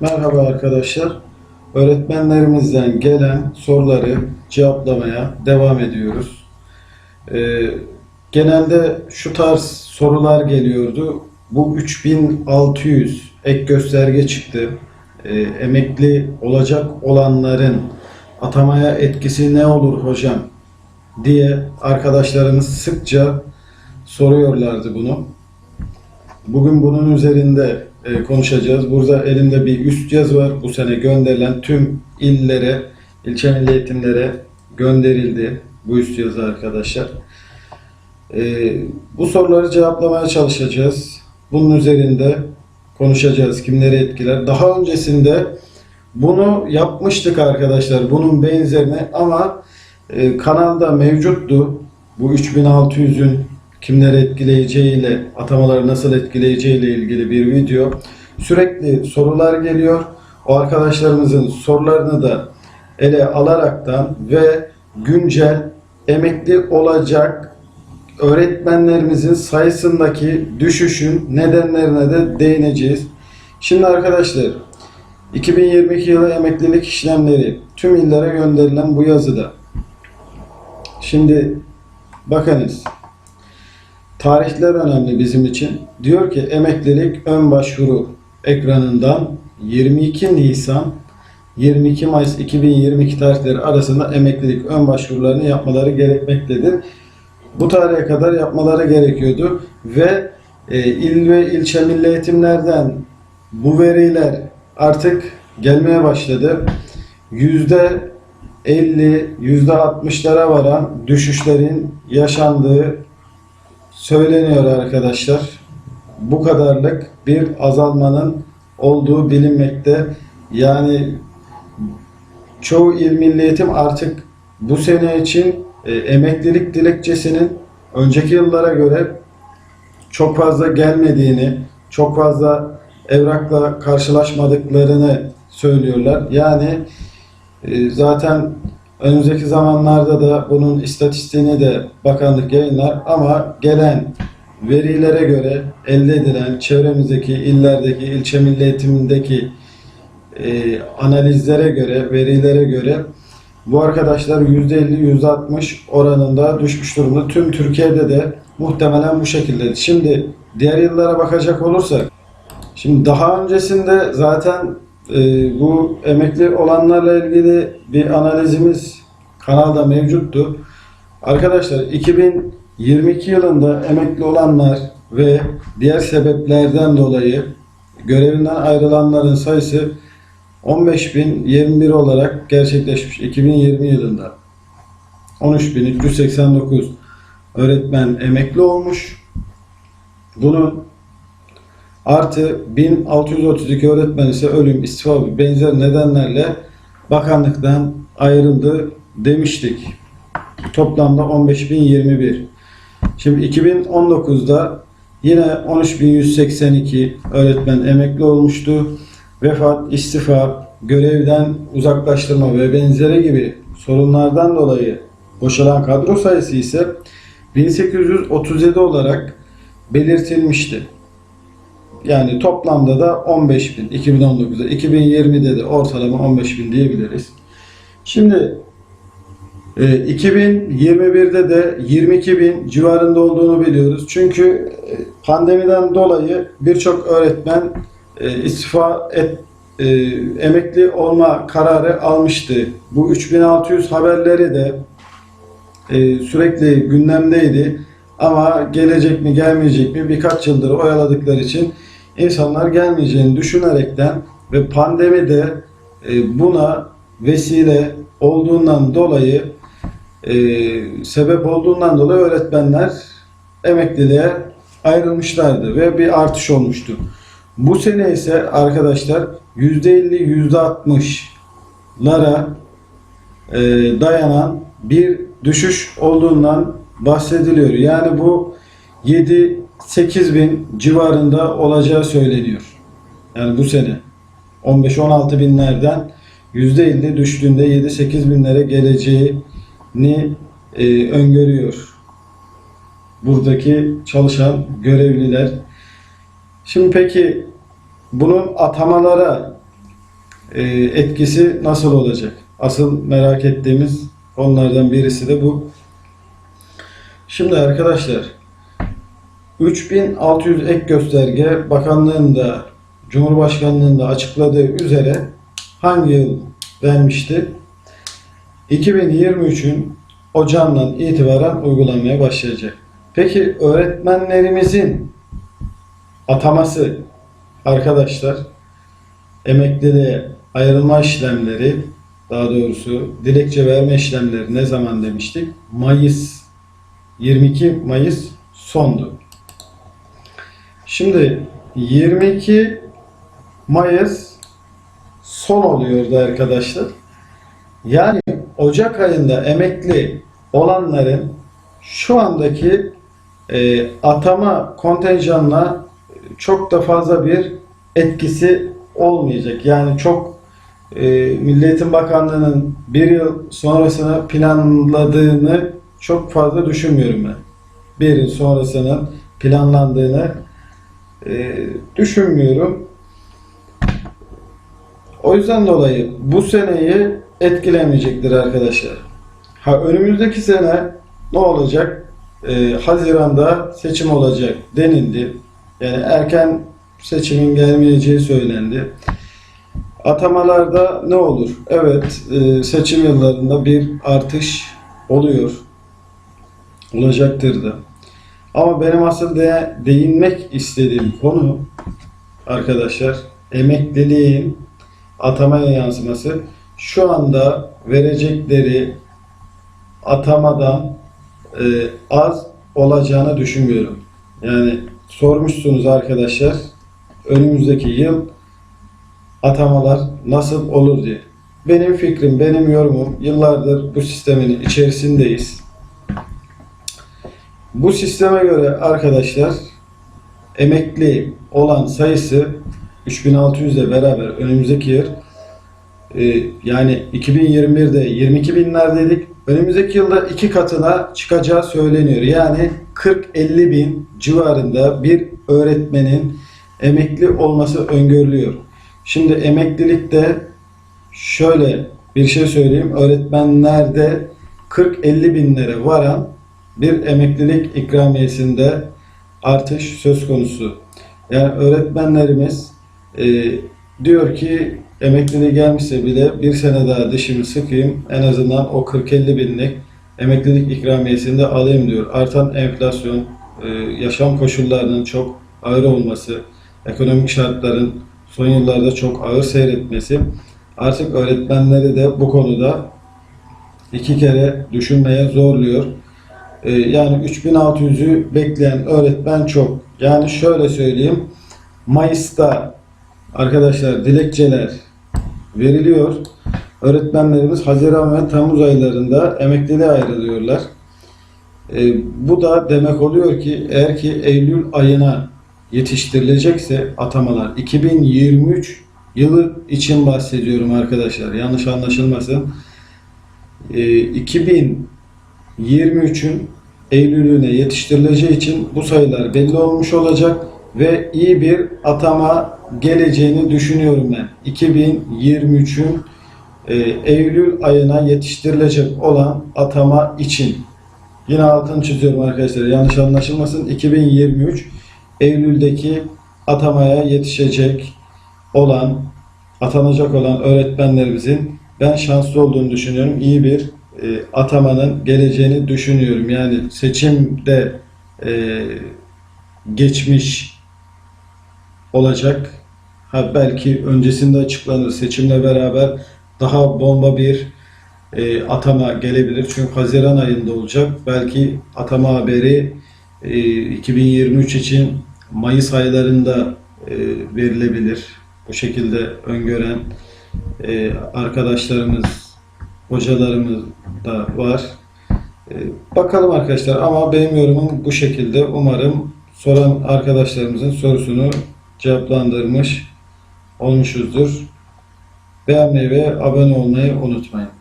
Merhaba arkadaşlar. Öğretmenlerimizden gelen soruları cevaplamaya devam ediyoruz. Ee, genelde şu tarz sorular geliyordu. Bu 3600 ek gösterge çıktı. Ee, emekli olacak olanların atamaya etkisi ne olur hocam diye arkadaşlarımız sıkça soruyorlardı bunu. Bugün bunun üzerinde e, konuşacağız. Burada elimde bir üst yazı var. Bu sene gönderilen tüm illere, ilçe milli eğitimlere gönderildi bu üst yazı arkadaşlar. E, bu soruları cevaplamaya çalışacağız. Bunun üzerinde konuşacağız. Kimleri etkiler. Daha öncesinde bunu yapmıştık arkadaşlar. Bunun benzerini ama e, kanalda mevcuttu. Bu 3600'ün kimleri etkileyeceğiyle, atamaları nasıl etkileyeceğiyle ilgili bir video. Sürekli sorular geliyor. O arkadaşlarımızın sorularını da ele alaraktan ve güncel emekli olacak öğretmenlerimizin sayısındaki düşüşün nedenlerine de değineceğiz. Şimdi arkadaşlar 2022 yılı emeklilik işlemleri tüm illere gönderilen bu yazıda. Şimdi bakınız Tarihler önemli bizim için. Diyor ki emeklilik ön başvuru ekranından 22 Nisan 22 Mayıs 2022 tarihleri arasında emeklilik ön başvurularını yapmaları gerekmektedir. Bu tarihe kadar yapmaları gerekiyordu ve e, il ve ilçe milli eğitimlerden bu veriler artık gelmeye başladı. Yüzde 50, yüzde 60'lara varan düşüşlerin yaşandığı söyleniyor arkadaşlar. Bu kadarlık bir azalmanın olduğu bilinmekte. Yani çoğu il milli eğitim artık bu sene için e, emeklilik dilekçesinin önceki yıllara göre çok fazla gelmediğini, çok fazla evrakla karşılaşmadıklarını söylüyorlar. Yani e, zaten önümüzdeki zamanlarda da bunun istatistiğini de bakanlık yayınlar ama gelen verilere göre elde edilen çevremizdeki illerdeki ilçe milli eğitimindeki e, analizlere göre, verilere göre bu arkadaşlar %50, %60 oranında düşmüş durumda. Tüm Türkiye'de de muhtemelen bu şekilde. Şimdi diğer yıllara bakacak olursak, şimdi daha öncesinde zaten e, bu emekli olanlarla ilgili bir analizimiz kanalda mevcuttu. Arkadaşlar 2022 yılında emekli olanlar ve diğer sebeplerden dolayı görevinden ayrılanların sayısı 15.021 olarak gerçekleşmiş 2020 yılında. 13.389 öğretmen emekli olmuş. Bunun artı 1632 öğretmen ise ölüm, istifa gibi benzer nedenlerle bakanlıktan ayrıldı demiştik. Toplamda 15.021. Şimdi 2019'da yine 13.182 öğretmen emekli olmuştu. Vefat, istifa, görevden uzaklaştırma ve benzeri gibi sorunlardan dolayı boşalan kadro sayısı ise 1837 olarak belirtilmişti. Yani toplamda da 15.000 2019'da 2020'de de ortalama 15.000 diyebiliriz. Şimdi e, 2021'de de 22.000 civarında olduğunu biliyoruz. Çünkü e, pandemiden dolayı birçok öğretmen e, istifa et, e, emekli olma kararı almıştı. Bu 3600 haberleri de e, sürekli gündemdeydi. Ama gelecek mi gelmeyecek mi birkaç yıldır oyaladıkları için insanlar gelmeyeceğini düşünerekten ve pandemi de e, buna vesile olduğundan dolayı e, sebep olduğundan dolayı öğretmenler emekliliğe ayrılmışlardı ve bir artış olmuştu. Bu sene ise arkadaşlar %50 %60'lara e, dayanan bir düşüş olduğundan bahsediliyor. Yani bu 7 8 bin civarında olacağı söyleniyor. Yani bu sene 15-16 binlerden %50 düştüğünde 7-8 binlere geleceğini e, öngörüyor. Buradaki çalışan görevliler. Şimdi peki bunun atamalara e, etkisi nasıl olacak? Asıl merak ettiğimiz konulardan birisi de bu. Şimdi arkadaşlar 3600 ek gösterge bakanlığında Cumhurbaşkanlığında açıkladığı üzere hangi yıl vermişti? 2023'ün Ocağından itibaren uygulanmaya başlayacak. Peki öğretmenlerimizin ataması arkadaşlar emekliliğe ayrılma işlemleri daha doğrusu dilekçe verme işlemleri ne zaman demiştik? Mayıs 22 Mayıs sondu. Şimdi 22 Mayıs son oluyordu arkadaşlar. Yani Ocak ayında emekli olanların şu andaki e, atama kontenjanına çok da fazla bir etkisi olmayacak. Yani çok e, Milli Eğitim Bakanlığı'nın bir yıl sonrasına planladığını çok fazla düşünmüyorum ben. Bir yıl sonrasının planlandığını e, düşünmüyorum. O yüzden dolayı bu seneyi etkilemeyecektir arkadaşlar. Ha önümüzdeki sene ne olacak? Ee, Haziran'da seçim olacak denildi. Yani erken seçimin gelmeyeceği söylendi. Atamalarda ne olur? Evet, e, seçim yıllarında bir artış oluyor. Olacaktır da. Ama benim asıl de değinmek istediğim konu arkadaşlar emekliliğin atamaya yansıması. Şu anda verecekleri atamadan e, az olacağını düşünmüyorum. Yani sormuşsunuz arkadaşlar önümüzdeki yıl atamalar nasıl olur diye. Benim fikrim, benim yorumum yıllardır bu sistemin içerisindeyiz. Bu sisteme göre arkadaşlar emekli olan sayısı 3600 ile beraber önümüzdeki yıl e, yani 2021'de 22 binlerdeydik. Önümüzdeki yılda iki katına çıkacağı söyleniyor. Yani 40-50 bin civarında bir öğretmenin emekli olması öngörülüyor. Şimdi emeklilikte şöyle bir şey söyleyeyim. Öğretmenlerde 40-50 binlere varan bir emeklilik ikramiyesinde artış söz konusu. Yani öğretmenlerimiz e, diyor ki emekliliğe gelmişse bile bir sene daha dişimi sıkayım en azından o 40-50 binlik emeklilik ikramiyesini de alayım diyor. Artan enflasyon, e, yaşam koşullarının çok ağır olması, ekonomik şartların son yıllarda çok ağır seyretmesi artık öğretmenleri de bu konuda iki kere düşünmeye zorluyor. E, yani 3600'ü bekleyen öğretmen çok. Yani şöyle söyleyeyim. Mayıs'ta arkadaşlar dilekçeler veriliyor. Öğretmenlerimiz Haziran ve Temmuz aylarında emekliliğe ayrılıyorlar. E, bu da demek oluyor ki eğer ki Eylül ayına yetiştirilecekse atamalar 2023 yılı için bahsediyorum arkadaşlar. Yanlış anlaşılmasın. E, 2023'ün Eylül'üne yetiştirileceği için bu sayılar belli olmuş olacak ve iyi bir atama geleceğini düşünüyorum ben. 2023'ün e, Eylül ayına yetiştirilecek olan atama için. Yine altını çiziyorum arkadaşlar yanlış anlaşılmasın. 2023 Eylül'deki atamaya yetişecek olan, atanacak olan öğretmenlerimizin ben şanslı olduğunu düşünüyorum. İyi bir e, atamanın geleceğini düşünüyorum. Yani seçimde e, geçmiş olacak. Ha belki öncesinde açıklanır seçimle beraber daha bomba bir e, atama gelebilir. Çünkü Haziran ayında olacak. Belki atama haberi e, 2023 için Mayıs aylarında e, verilebilir. Bu şekilde öngören e, arkadaşlarımız, hocalarımız da var. E, bakalım arkadaşlar ama benim yorumum bu şekilde. Umarım soran arkadaşlarımızın sorusunu cevaplandırmış olmuşuzdur. Beğenmeyi ve abone olmayı unutmayın.